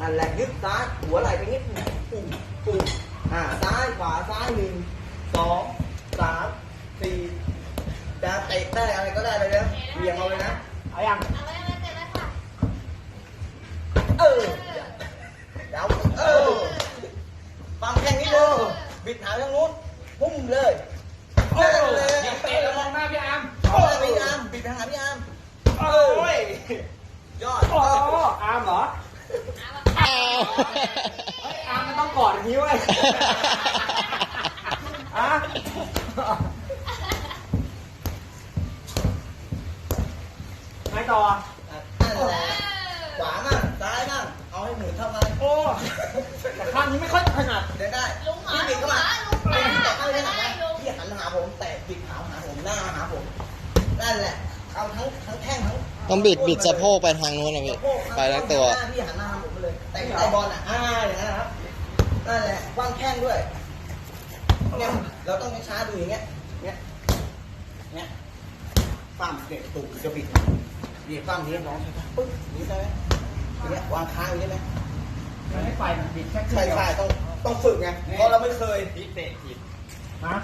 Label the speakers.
Speaker 1: นั่นแหละยึดซ้ายหัวไหล่ไปนิดปุ่มปุ่มอ่าซ้ายขวาซ้ายหนึ่งสองสามสี่จะเตะได้อะไรก็ได้เลยนะเบี่ยงเอาเลยนะ
Speaker 2: เอายัง
Speaker 3: เอาไว้ไว้เสร็จแล้วค่ะ
Speaker 1: เออเดาเออฟังแค่นี้เด้อบิดหางทางนู้นพุ่งเลย
Speaker 2: โอ้
Speaker 1: นั่น
Speaker 2: ย
Speaker 1: เลย
Speaker 2: ยิงเตะแล้วมองหน้าพี่อาร์ม
Speaker 1: โอ้ยพี่อาร์มบิดไปหาพี่อาร์ม
Speaker 2: โอ้ย
Speaker 1: ยอด
Speaker 2: โอ้อาร์มเหรอ เฮ้ยอาร์มมันต้องกอดอย่างนี้เว้ยอะไงต่อ
Speaker 1: นั่นแหละขวามั่งซ้ายมั่งเอาให้หมุนเข้ามา
Speaker 2: โอ้แต่ข้างนี้ไม่ค่อยถนัด
Speaker 1: เดี๋ยวได้
Speaker 3: ลุงหมา
Speaker 1: พี่บิด
Speaker 3: ลุง
Speaker 1: เข้า
Speaker 3: ห
Speaker 1: มา
Speaker 3: มาลุงหมา
Speaker 1: พี่แต่เข้าไปหา
Speaker 3: ได้ลุง
Speaker 1: พี่หันมาหาผมแต่บิดขาหาผมหน้าหาผมนั่นแหละเอาทั้งทั้งแท่งทั้ง
Speaker 4: ต้องบิดบิดสะโพกไปทางนู้นนะพี่
Speaker 1: สะโพก
Speaker 4: ไปทั้งตัว
Speaker 1: หน้าพี่หันหน้าหาผมไปเลยแต่ไอบอลอะอ่าอย่างนั้นนะครับนั่นแหละวางแข้งด้วยเนี่ยเราต้องช้าๆดูอย่างเงี้ยเงี้ยเงี้ยปั้มเนี่ยตุกจะบิดบิดปั้มนี้น้องปึ๊บนี่ได้ไหมอย่างเงี้ยวางค้างอย่างนี้ไหม
Speaker 2: มันไม่ไปมันบิดแค่ครึ่ง
Speaker 1: ใช่
Speaker 2: เดียว
Speaker 1: ใช่ต้องต้องฝึกไงเพราะเราไม่เคย
Speaker 2: บิดเตะผิดฮะ